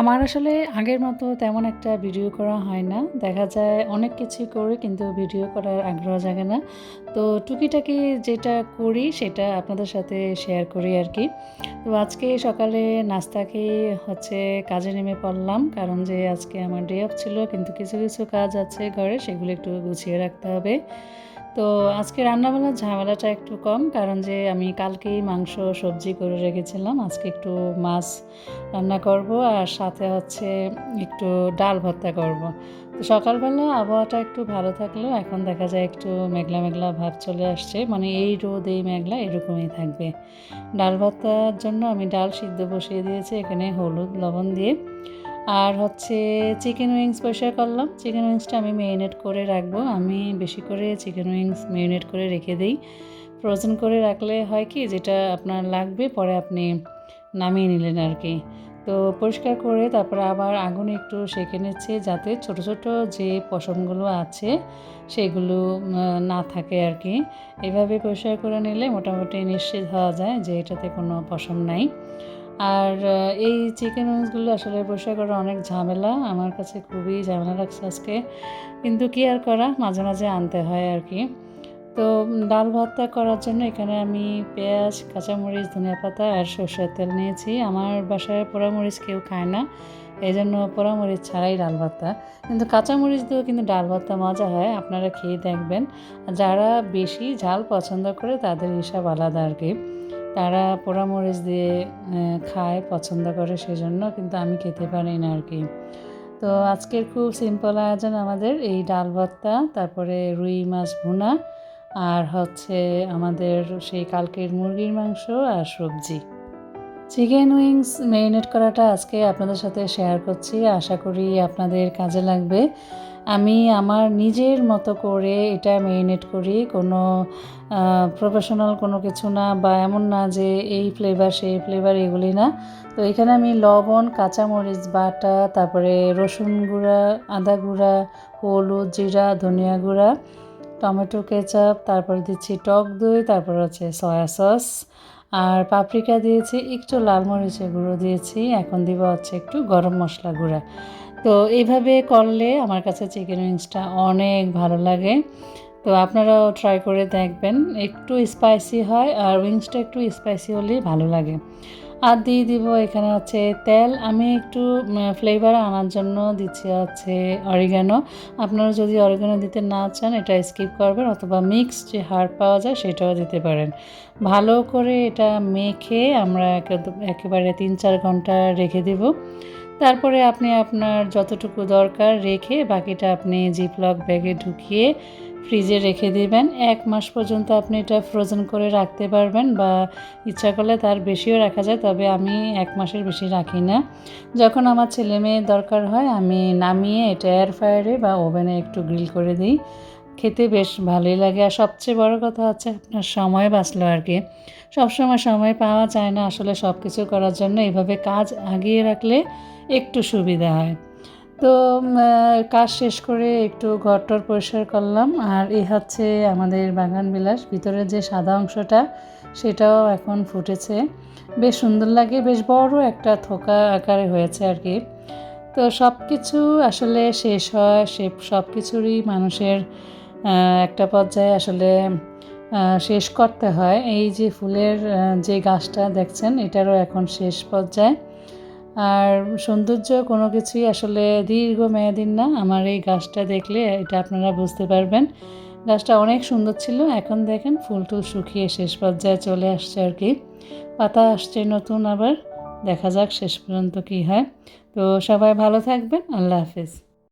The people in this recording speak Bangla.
আমার আসলে আগের মতো তেমন একটা ভিডিও করা হয় না। দেখা যায় অনেক কিছু করে কিন্তু ভিডিও করার আগ্রহ জাগে না। তো টুকিটাকি যেটা করি সেটা আপনাদের সাথে শেয়ার করি আর কি তো আজকে সকালে নাস্তা খেয়ে হচ্ছে কাজে নেমে পড়লাম। কারণ যে আজকে আমার ডে অফ ছিল, কিন্তু কিছু কিছু কাজ আছে ঘরে, সেগুলো একটু গুছিয়ে রাখতে হবে। তো আজকে রান্নাবান্নার ঝামেলাটা একটু কম, কারণ যে আমি কালকেই মাংস, সবজি করে রেখেছিলাম। আজকে একটু মাছ রান্না করব আর সাথে হচ্ছে একটু ডাল ভর্তা করব। তো সকালবেলা আবহাওয়াটা একটু ভালো থাকলেও এখন দেখা যায় একটু মেঘলা মেঘলা ভাব চলে আসছে। মানে এই রোদ, এই মেঘলা এরকমই থাকবে। ডাল ভর্তার জন্য আমি ডাল সিদ্ধ বসিয়ে দিয়েছি, এখানে হলুদ, লবণ দিয়ে। আর হচ্ছে চিকেন উইংস পরিষ্কার করলাম। চিকেন উইংসটা আমি মেরিনেট করে রাখব। আমি বেশি করে চিকেন উইংস মেরিনেট করে রেখে দিই। ফ্রোজেন করে রাখলে হয় কি, যেটা আপনার লাগবে, পরে আপনি নামিয়ে নিলেন আর কি। তো পরিষ্কার করে তারপরে আবার আগুন একটু সেঁকে নিচ্ছে যাতে ছোট ছোট যে পশমগুলো আছে, সেগুলো না থাকে আর কি। এভাবে পরিষ্কার করে নিলে মোটামুটি নিশ্চিত হওয়া যায় যে এটাতে কোনো পশম নাই। আর এই চিকেন উইংসগুলো আসলে পরিষ্কার করা অনেক ঝামেলা। আমার কাছে খুবই ঝামেলা লাগছে আজকে। কিন্তু কি আর করা? মাঝে মাঝে আনতে হয় আর কি তো ডাল ভর্তা করার জন্য এখানে আমি পেঁয়াজ, কাঁচামরিচ, ধনিয়া পাতা আর সর্ষের তেল নিয়েছি। আমার বাসায় পোড়ামরিচ কেউ খায় না। এই জন্য পোড়ামরিচ ছাড়াই ডাল ভর্তা। কিন্তু কাঁচামরিচ দিয়েও কিন্তু ডাল ভর্তা মজা হয়। আপনারা খেয়ে দেখবেন। যারা বেশি ঝাল পছন্দ করে তাদের হিসাব আলাদা আর কি তারা পোড়ামরিচ দিয়ে খায়, পছন্দ করে সেজন্য, কিন্তু আমি খেতে পারি না আর কি। তো আজকের খুব সিম্পল আয়োজন আমাদের, এই ডাল ভর্তা, তারপরে রুই মাছ ভুনা, আর হচ্ছে আমাদের সেই কালকের মুরগির মাংস আর সবজি। চিকেন উইংস ম্যারিনেট করাটা আজকে আপনাদের সাথে শেয়ার করছি, আশা করি আপনাদের কাজে লাগবে। আমি আমার নিজের মতো করে এটা ম্যারিনেট করি। কোনো প্রফেশনাল কোনো কিছু না বা এমন না যে এই ফ্লেভার সেই ফ্লেভার এগুলি না। তো এখানে আমি লবণ, কাঁচামরিচ, বাটা, তারপরে রসুন গুঁড়া, আদা গুঁড়া, হলুদ, জিরা, ধনিয়া গুঁড়া, টমেটো কেচাপ, তারপরে দিচ্ছি টক দই, তারপর হচ্ছে সয়া সস আর পাপরিকা দিয়েছি, একটু লাল মরিচের গুঁড়ো দিয়েছি, এখন দিব হচ্ছে একটু গরম মশলা গুঁড়া। তো এইভাবে করলে আমার কাছে চিকেন উইংসটা অনেক ভালো লাগে। তো আপনারাও ট্রাই করে দেখবেন, একটু স্পাইসি হয় আর উইংসটা একটু স্পাইসি হলেই ভালো লাগে। আর দিয়ে দিব এখানে হচ্ছে তেল, আমি একটু ফ্লেভার আনার জন্য দিচ্ছি হচ্ছে অরিগানো আপনারা যদি অরিগানো দিতে না চান, এটা স্কিপ করবেন অথবা মিক্স যে হাড় পাওয়া যায় সেটাও দিতে পারেন। ভালো করে এটা মেখে আমরা একেবারে তিন চার ঘণ্টা রেখে দেব। তারপরে আপনি আপনার যতটুকু দরকার রেখে বাকিটা আপনি জিপলক ব্যাগে ঢুকিয়ে ফ্রিজে রেখে দিবেন। এক মাস পর্যন্ত আপনি এটা ফ্রোজেন করে রাখতে পারবেন বা ইচ্ছা করলে তার বেশিও রাখা যায়, তবে আমি এক মাসের বেশি রাখি না। যখন আমার ছেলে মেয়ের দরকার হয়, আমি নামিয়ে এটা এয়ার ফ্রায়ারে বা ওভেনে একটু গ্রিল করে দিই। খেতে বেশ ভালোই লাগে। আর সবচেয়ে বড় কথা হচ্ছে আপনার সময় বাঁচলো আর কি। সবসময় সময় পাওয়া যায় না আসলে সব কিছু করার জন্য। এভাবে কাজ আগিয়ে রাখলে একটু সুবিধা হয়। তো কাজ শেষ করে একটু ঘরটর পরিষ্কার করলাম। আর এই হচ্ছে আমাদের বাগান বিলাস। ভিতরে যে সাদা অংশটা, সেটাও এখন ফুটেছে। বেশ সুন্দর লাগে, বেশ বড় একটা থোকা আকারে হয়েছে আর কি। তো সব কিছু আসলে শেষ হয়, সে সব কিছুরই মানুষের একটা পর্যায়ে আসলে শেষ করতে হয়। এই যে ফুলের যে গাছটা দেখছেন, এটারও এখন শেষ পর্যায়ে। আর সৌন্দর্য কোনো কিছুই আসলে দীর্ঘ মেয়াদিন না। আমার এই গাছটা দেখলে এটা আপনারা বুঝতে পারবেন। গাছটা অনেক সুন্দর ছিল। এখন দেখেন ফুল টুল শুকিয়ে শেষ পর্যায়ে চলে আসছে আর কি। পাতা আসছে নতুন আবার। দেখা যাক শেষ পর্যন্ত কী হয়। তো সবাই ভালো থাকবেন। আল্লাহ হাফিজ।